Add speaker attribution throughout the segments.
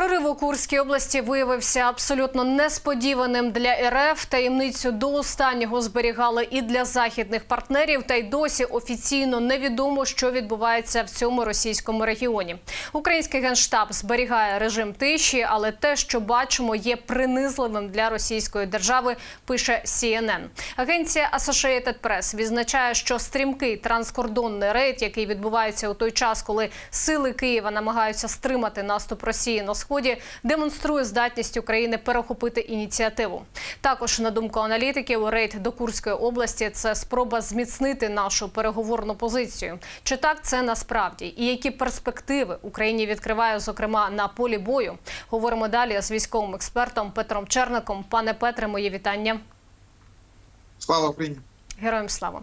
Speaker 1: Прорив у Курській області виявився абсолютно несподіваним для РФ. Таємницю до останнього зберігали і для західних партнерів. Та й досі офіційно невідомо, що відбувається в цьому російському регіоні. Український генштаб зберігає режим тиші, але те, що бачимо, є принизливим для російської держави. Пише CNN. Агенція Associated Press відзначає, що стрімкий транскордонний рейд, який відбувається у той час, коли сили Києва намагаються стримати наступ Росії на сході, демонструє здатність України перехопити ініціативу. Також на думку аналітиків, рейд до Курської області це спроба зміцнити нашу переговорну позицію. Чи так це насправді? І які перспективи Україні відкриває, зокрема на полі бою? Говоримо далі з військовим експертом Петром Черником. Пане Петре, мої вітання.
Speaker 2: Слава Україні!
Speaker 1: Героям слава.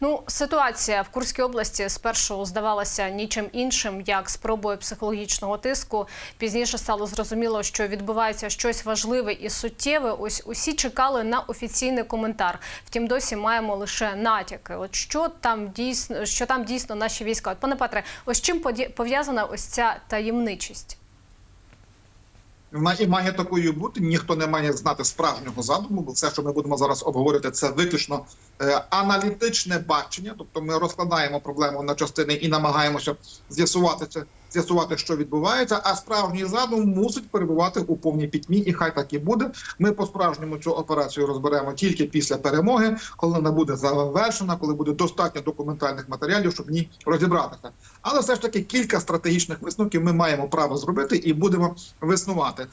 Speaker 1: Ну, ситуація в Курській області спершу здавалася нічим іншим, як спробою психологічного тиску. Пізніше стало зрозуміло, що відбувається щось важливе і суттєве. Ось усі чекали на офіційний коментар. Втім, досі маємо лише натяки. От що там дійсно, що там дійсно наші війська? От, пане Петре, ось чим пов'язана ось ця таємничість?
Speaker 2: І має такою бути. Ніхто не має знати справжнього задуму, бо все, що ми будемо зараз обговорити, це виключно е, аналітичне бачення. Тобто, ми розкладаємо проблему на частини і намагаємося з'ясувати це, з'ясувати, що відбувається. А справжній задум мусить перебувати у повній пітьмі, і хай так і буде. Ми по справжньому цю операцію розберемо тільки після перемоги, коли вона буде завершена, коли буде достатньо документальних матеріалів, щоб в ній розібратися. Але все ж таки кілька стратегічних висновків ми маємо право зробити і будемо виснувати. Е,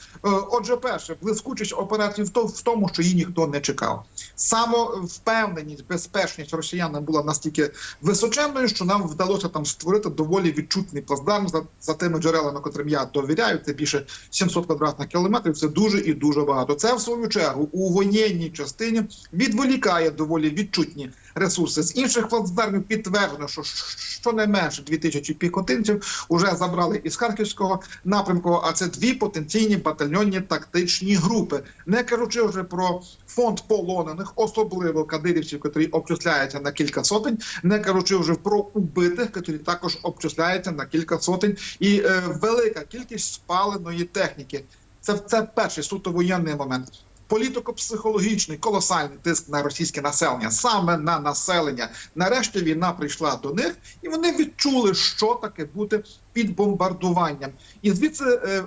Speaker 2: Отже, перше, блискучість операції в тому, що її ніхто не чекав. Самовпевненість, безпечність росіян була настільки височенною, що нам вдалося там створити доволі відчутний плацдарм за, за тими джерелами, котрим я довіряю. Це більше 700 квадратних кілометрів. Це дуже і дуже багато. Це в свою чергу у воєнній частині відволікає доволі відчутні ресурси з інших плацдармів. Підтверджено, що щонайменше 2000 піхотинців вже забрали із харківського напрямку. А це дві потенційні батальйонні тактичні групи, не кажучи вже про фонд полонених, особливо кадирівців, котрі обчисляються на кілька сотень, не кажучи вже про убитих, котрі також обчисляються на кілька сотень, і е, велика кількість спаленої техніки. Це це перший суто воєнний момент. Політико-психологічний колосальний тиск на російське населення, саме на населення. Нарешті війна прийшла до них, і вони відчули, що таке бути під бомбардуванням. І звідси е,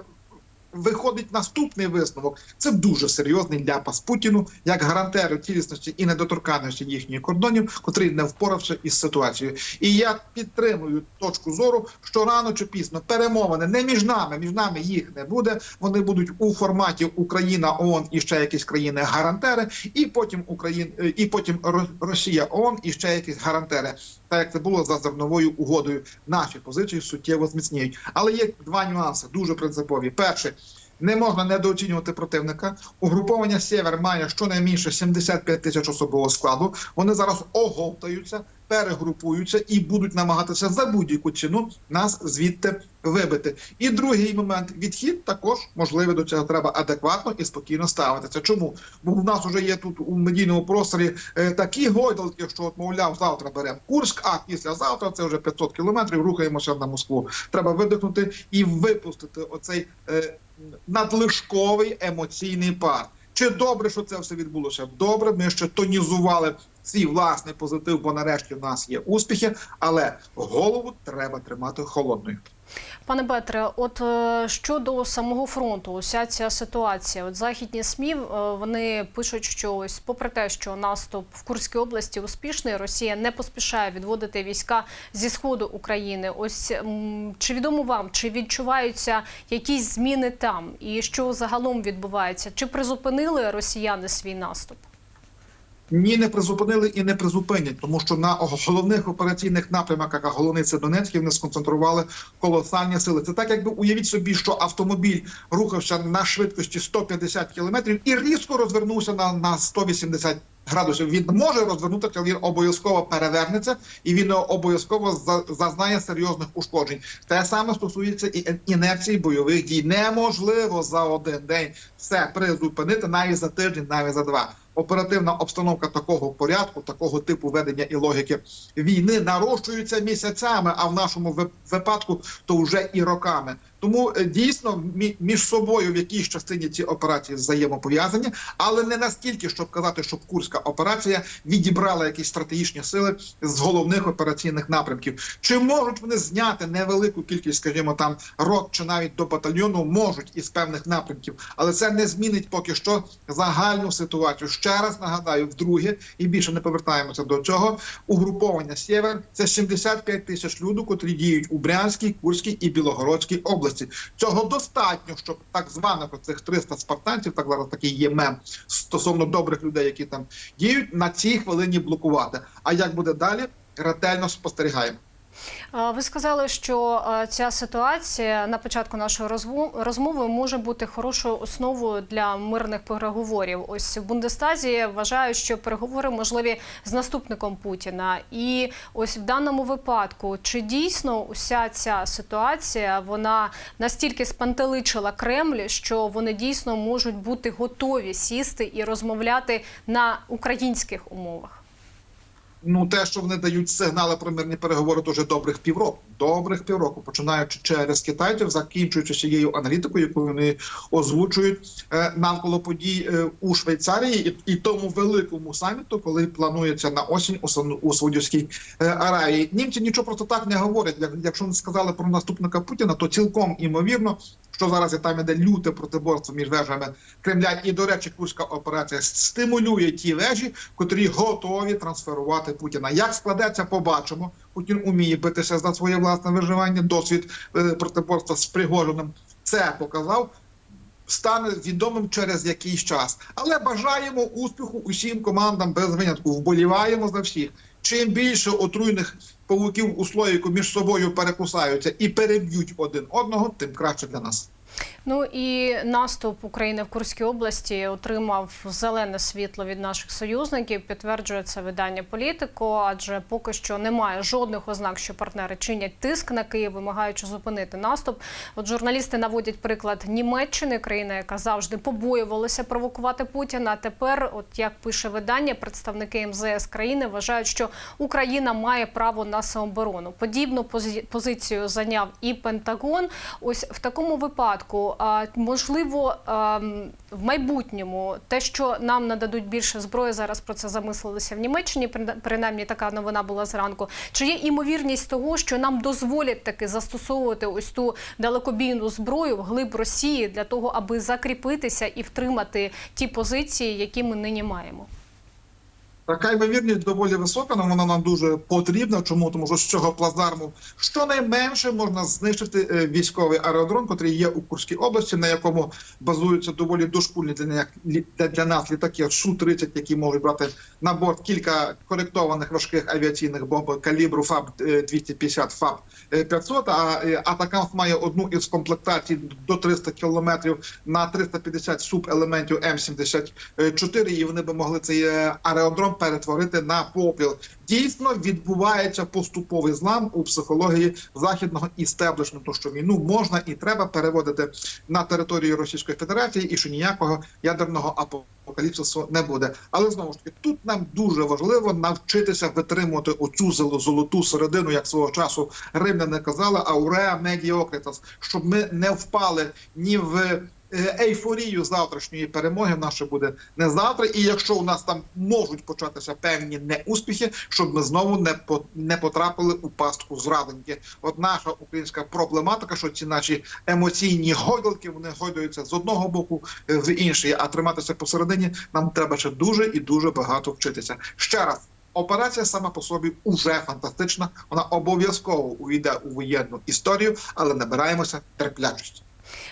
Speaker 2: виходить наступний висновок. Це дуже серйозний ляпас Путіну, як гарантеру цілісності і недоторканності їхніх кордонів, котрий не впорався із ситуацією. І я підтримую точку зору, що рано чи пізно перемовини не між нами, між нами їх не буде. Вони будуть у форматі Україна, ООН і ще якісь країни гарантери, і потім Україн, е, і потім Росія, ООН і ще якісь гарантери. Так як це було за зерновою угодою, наші позиції суттєво зміцніють. Але є два нюанси дуже принципові. Перший. Не можна недооцінювати противника. Угруповання Сєвер має щонайменше 75 тисяч особового складу. Вони зараз оговтаються, перегрупуються і будуть намагатися за будь-яку ціну нас звідти вибити. І другий момент відхід також можливий до цього треба адекватно і спокійно ставитися. Чому? Бо в нас вже є тут у медійному просторі е, такі гойдалки, що от, мовляв, завтра беремо Курськ, а післязавтра це вже 500 кілометрів. Рухаємося на Москву. Треба видихнути і випустити оцей е, надлишковий емоційний пар. Чи добре, що це все відбулося? Добре, ми ще тонізували свій власний позитив, бо нарешті в нас є успіхи, але голову треба тримати холодною.
Speaker 1: Пане Петре, от е, щодо самого фронту, уся ця ситуація, от західні СМІ е, вони пишуть, що ось, попри те, що наступ в Курській області успішний, Росія не поспішає відводити війська зі сходу України. Ось чи відомо вам, чи відчуваються якісь зміни там, і що загалом відбувається? Чи призупинили росіяни свій наступ?
Speaker 2: Ні, не призупинили і не призупинять, тому що на головних операційних напрямках, як головний це Донецький, вони сконцентрували колосальні сили. Це так, якби уявіть собі, що автомобіль рухався на швидкості 150 кілометрів і різко розвернувся на, на 180 градусів. Він може розвернутися, він обов'язково перевернеться і він обов'язково за- зазнає серйозних ушкоджень. Те саме стосується і інерції бойових дій. Неможливо за один день все призупинити навіть за тиждень, навіть за два. Оперативна обстановка такого порядку, такого типу ведення і логіки війни нарощується місяцями, а в нашому випадку то вже і роками. Тому е, дійсно мі- між собою в якійсь частині ці операції взаємопов'язані, але не настільки, щоб казати, що Курська операція відібрала якісь стратегічні сили з головних операційних напрямків. Чи можуть вони зняти невелику кількість, скажімо, там рот чи навіть до батальйону можуть із певних напрямків, але це не змінить поки що загальну ситуацію. Ще раз нагадаю, вдруге і більше не повертаємося до цього. Угруповання Сєвер це 75 тисяч людей, котрі діють у Брянській, Курській і Білогородській області. Цього достатньо, щоб так званих оцих 300 спартанців, так зараз такий є мем стосовно добрих людей, які там діють, на цій хвилині блокувати. А як буде далі? Ретельно спостерігаємо.
Speaker 1: Ви сказали, що ця ситуація на початку нашої розмов- розмови може бути хорошою основою для мирних переговорів. Ось в Бундестазі вважають, що переговори можливі з наступником Путіна. І ось в даному випадку, чи дійсно уся ця ситуація вона настільки спантеличила Кремль, що вони дійсно можуть бути готові сісти і розмовляти на українських умовах?
Speaker 2: Ну, те, що вони дають сигнали про мирні переговори, вже добрих півроку. Добрих півроку, починаючи через китайців, закінчуючи цією аналітикою, яку вони озвучують е, навколо подій е, у Швейцарії, і, і тому великому саміту, коли планується на осінь у, у Саудівській е, Аравії. Німці нічого просто так не говорять. Як, якщо вони сказали про наступника Путіна, то цілком імовірно, що зараз і там іде люте протиборство між вежами Кремля. І, до речі, Курська операція стимулює ті вежі, котрі готові трансферувати Путіна. Як складеться, побачимо. Путін уміє битися за своє власне виживання. Досвід е, протиборства з Пригожиним це показав. Стане відомим через якийсь час, але бажаємо успіху усім командам без винятку. Вболіваємо за всіх. Чим більше отруйних павуків у слоїку між собою перекусаються і переб'ють один одного, тим краще для нас.
Speaker 1: Ну і наступ України в Курській області отримав зелене світло від наших союзників. Підтверджує це видання політико, адже поки що немає жодних ознак, що партнери чинять тиск на Київ, вимагаючи зупинити наступ. От журналісти наводять приклад Німеччини, країна, яка завжди побоювалася провокувати Путіна. Тепер, от як пише видання, представники МЗС країни вважають, що Україна має право на самооборону. Подібну пози- позицію зайняв і Пентагон. Ось в такому випадку, можливо, в майбутньому те, що нам нададуть більше зброї, зараз про це замислилися в Німеччині. прин- Принаймні така новина була зранку. Чи є імовірність того, що нам дозволять таки застосовувати ось ту далекобійну зброю в глиб Росії для того, аби закріпитися і втримати ті позиції, які ми нині маємо?
Speaker 2: Така ймовірність доволі висока, але вона нам дуже потрібна. Чому тому, що з цього плацдарму щонайменше можна знищити е, військовий аеродром, який є у Курській області, на якому базуються доволі дошкульні для, нас літаки су 30 які можуть брати на борт кілька коректованих важких авіаційних бомб калібру ФАБ 250 ФАБ 500, А е, Атакамс має одну із комплектацій до 300 кілометрів на 350 субелементів М74, і вони би могли цей е, аеродром перетворити на попіл. Дійсно відбувається поступовий злам у психології західного істеблішменту, що війну можна і треба переводити на територію Російської Федерації, і що ніякого ядерного апокаліпсису не буде. Але знову ж таки, тут нам дуже важливо навчитися витримувати оцю золо- золоту середину, як свого часу римляни казали, ауреа медіокритас, щоб ми не впали ні в ейфорію завтрашньої перемоги. В нас буде не завтра. І якщо у нас там можуть початися певні неуспіхи, щоб ми знову не по не потрапили у пастку зрадоньки. От наша українська проблематика, що ці наші емоційні гойдалки вони гойдаються з одного боку е, в інший, а триматися посередині нам треба ще дуже і дуже багато вчитися. Ще раз. Операція сама по собі уже фантастична. Вона обов'язково увійде у воєнну історію, але набираємося терплячості.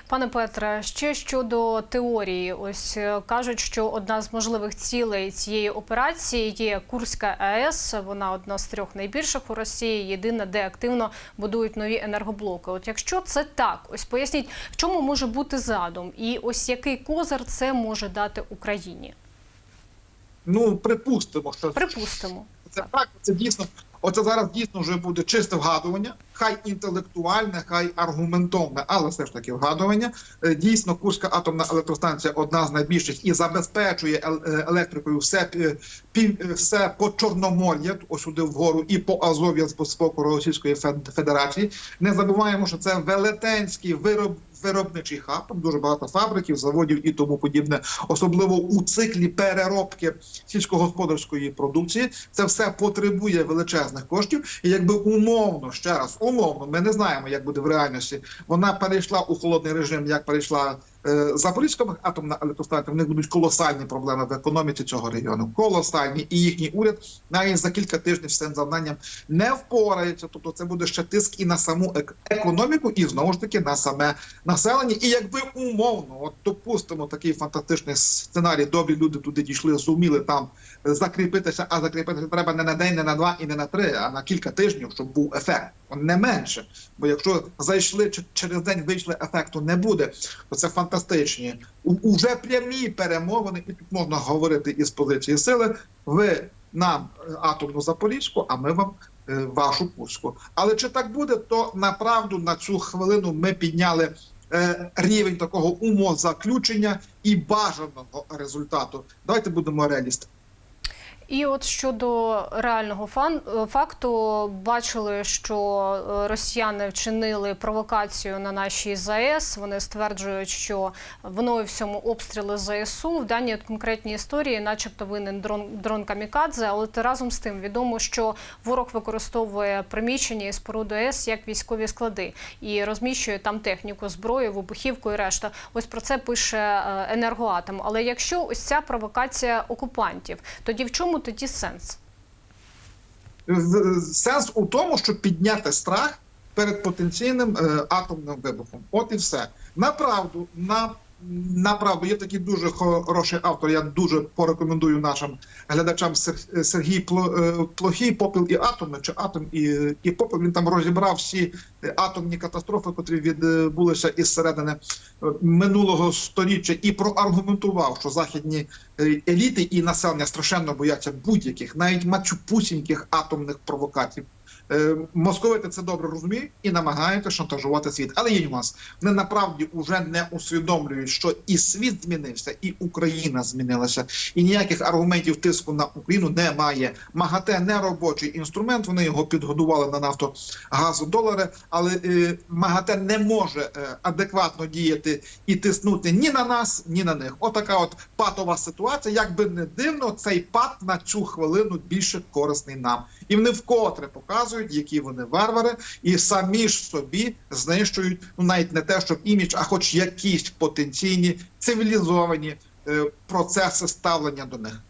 Speaker 1: Пане Петре, ще щодо теорії, ось е, кажуть, що одна з можливих цілей цієї операції є Курська АЕС. Вона одна з трьох найбільших у Росії, єдина, де активно будують нові енергоблоки. От якщо це так, ось поясніть, в чому може бути задум, і ось який козир це може дати Україні?
Speaker 2: Ну припустимо, що
Speaker 1: Припустимо.
Speaker 2: це так. Це дійсно Оце зараз дійсно вже буде чисте вгадування, хай інтелектуальне, хай аргументовне, але все ж таки вгадування. Е, Дійсно, Курська атомна електростанція одна з найбільших і забезпечує е, електрикою все е, все по Чорномор'я, ось сюди вгору, і по Азов'я з боку Російської Фед- Федерації. Не забуваємо, що це велетенський вироб. Виробничий хаб, там дуже багато фабриків, заводів і тому подібне, особливо у циклі переробки сільськогосподарської продукції. Це все потребує величезних коштів. І якби умовно ще раз, умовно, ми не знаємо, як буде в реальності. Вона перейшла у холодний режим, як перейшла Запорізька атомна електростанція. В них будуть колосальні проблеми в економіці цього регіону. Колосальні, і їхній уряд навіть за кілька тижнів з цим завданням не впорається. Тобто, це буде ще тиск і на саму економіку, і знову ж таки на саме населення. І якби умовно, от допустимо такий фантастичний сценарій, добрі люди туди дійшли, зуміли там е, закріпитися, а закріпитися треба не на день, не на два і не на три, а на кілька тижнів, щоб був ефект. Не менше. Бо якщо зайшли через день вийшли, ефекту не буде. То це фантастичні. Уже прямі перемовини, і тут можна говорити із позиції сили. Ви нам е, атомну Запорізьку, а ми вам е, вашу Курську. Але чи так буде, то направду на цю хвилину ми підняли е, рівень такого умозаключення і бажаного результату. Давайте будемо реалістами.
Speaker 1: І от щодо реального фан е, факту, бачили, що е, росіяни вчинили провокацію на нашій ЗАЕС. Вони стверджують, що виною всьому обстріли ЗСУ. В даній конкретній історії, начебто, винен дрон дрон Камікадзе. Але разом з тим відомо, що ворог використовує приміщення і споруду АЕС як військові склади і розміщує там техніку, зброю, вибухівку і решта. Ось про це пише е, енергоатом. Але якщо ось ця провокація окупантів, тоді в чому тоді сенс?
Speaker 2: Сенс у тому, щоб підняти страх перед потенційним е, атомним вибухом. От і все. Направду, на направду є такий дуже хороший автор. Я дуже порекомендую нашим глядачам Сергій е, Плохій Попіл і атоми чи атом і, і попіл. Він там розібрав всі атомні катастрофи, котрі відбулися із середини е, минулого сторіччя, і проаргументував, що західні е, еліти і населення страшенно бояться будь-яких, навіть мачупусіньких атомних провокацій. Е, Московити це добре розуміють і намагаються шантажувати світ. Але є нюанс. Вони направді вже не усвідомлюють, що і світ змінився, і Україна змінилася. І ніяких аргументів тиску на Україну немає. МАГАТЕ не робочий інструмент. Вони його підгодували на нафту газу долари, але е, МАГАТЕ не може е, адекватно діяти і тиснути ні на нас, ні на них. Отака от патова ситуація. Як би не дивно, цей пат на цю хвилину більше корисний нам. І вони вкотре показують, які вони варвари, і самі ж собі знищують ну навіть не те, щоб імідж, а хоч якісь потенційні цивілізовані е, процеси ставлення до них.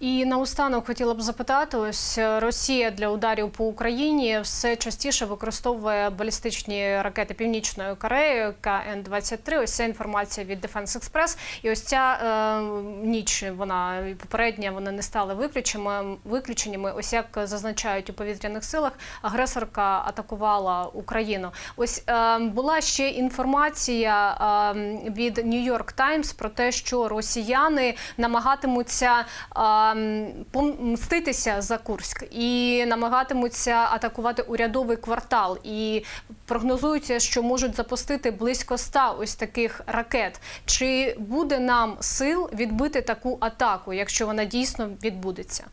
Speaker 1: І наостанок хотіла б запитати: ось е, Росія для ударів по Україні все частіше використовує балістичні ракети Північної Кореї КН-23. Ось ця інформація від Defense Express. І ось ця е, ніч вона і попередня вони не стали виключеннями. Виключеннями. Ось як зазначають у повітряних силах, агресорка атакувала Україну. Ось е, була ще інформація е, від New York Times про те, що росіяни намагатимуться е, помститися за Курськ і намагатимуться атакувати урядовий квартал. І прогнозується, що можуть запустити близько ста ось таких ракет. Чи буде нам сил відбити таку атаку, якщо вона дійсно відбудеться?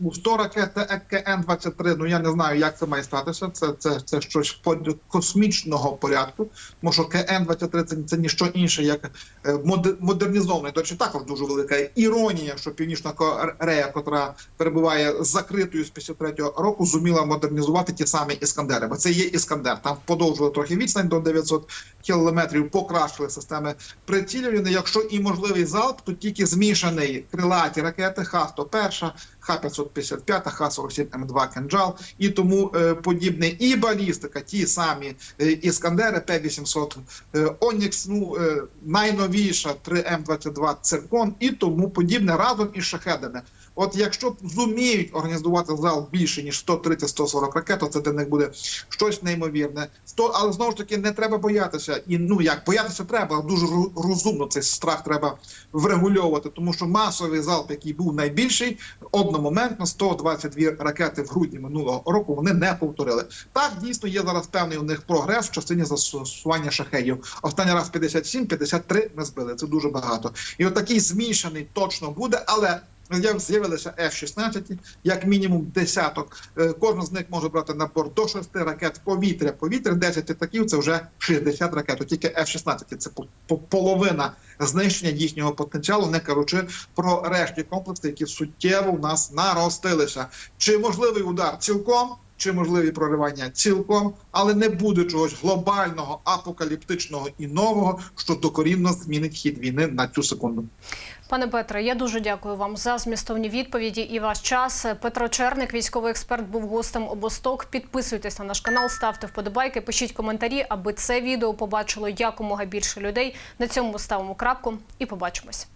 Speaker 2: Ну, 100 ракет КН-23, ну я не знаю, як це має статися. Це, це, це щось космічного порядку. Тому що КН-23 це, це ніщо інше, як е, модернізований. До речі, також дуже велика іронія, що Північна Корея, котра перебуває закритою з 53-го року, зуміла модернізувати ті самі іскандери. Бо це є іскандер. Там подовжили трохи відстань до 900 кілометрів, покращили системи прицілювання. Якщо і можливий залп, то тільки змішаний крилаті ракети Х-101, Х-555, Х-47М2 «Кинджал» і тому е, подібне. І балістика, ті самі е, іскандери, П-800 е, Онікс, ну найновіша 3М22 Циркон і тому подібне разом із шахедами. От якщо зуміють організувати зал більше ніж 130-140 ракет, то це для них буде щось неймовірне. Сто, але знову ж таки не треба боятися. І ну як боятися треба, дуже розумно цей страх треба врегульовувати, тому що масовий залп, який був найбільший, одномоментно 122 ракети в грудні минулого року вони не повторили. Так дійсно є зараз певний у них прогрес в частині застосування шахеїв. Останній раз 57, 53 ми збили. Це дуже багато. І от змішаний точно буде, але. З'яв- З'явилися F-16, як мінімум десяток. Е, Кожен з них може брати на борт до шести ракет повітря. Повітря 10 літаків це вже 60 ракет. Тільки F-16 це по- по- половина знищення їхнього потенціалу, не кажучи про решті комплекси, які суттєво в нас наростилися. Чи можливий удар цілком? Чи можливі проривання цілком, але не буде чогось глобального, апокаліптичного і нового, що докорінно змінить хід війни на цю секунду.
Speaker 1: Пане Петре, я дуже дякую вам за змістовні відповіді і ваш час. Петро Черник, військовий експерт, був гостем обосток. Підписуйтесь на наш канал, ставте вподобайки, пишіть коментарі, аби це відео побачило якомога більше людей. На цьому ставимо крапку і побачимось.